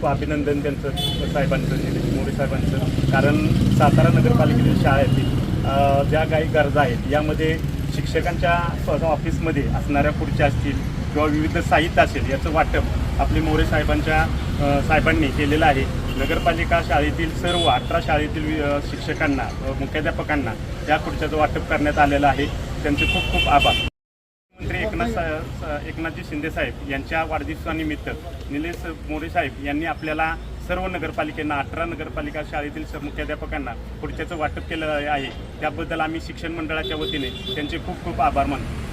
खूप अभिनंदन त्यांचं साहेबांचं निलेश मोरे साहेबांचं. कारण सातारा नगरपालिकेतील शाळेतील ज्या काही गरजा आहेत यामध्ये शिक्षकांच्या ऑफिसमध्ये असणाऱ्या खुर्च्या असतील किंवा विविध साहित्य असेल याचं वाटप आपले मोरे साहेबांच्या साहेबांनी केलेलं आहे. नगरपालिका शाळेतील सर्व अठरा शाळेतील वि- शिक्षकांना मुख्याध्यापकांना त्या खुर्च्याचं वाटप करण्यात आलेलं आहे. त्यांचे खूप खूप आभार. एकनाथ एकनाथजी शिंदे साहेब यांच्या वाढदिवसानिमित्त निलेश मोरे साहेब यांनी आपल्याला सर्व नगरपालिकांना अठरा नगरपालिका शाळेतील स- मुख्याध्यापकांना पुढच्याचं वाटप केलं आहे. त्याबद्दल आम्ही शिक्षण मंडळाच्या वतीने त्यांचे खूप खूप आभार मानतो.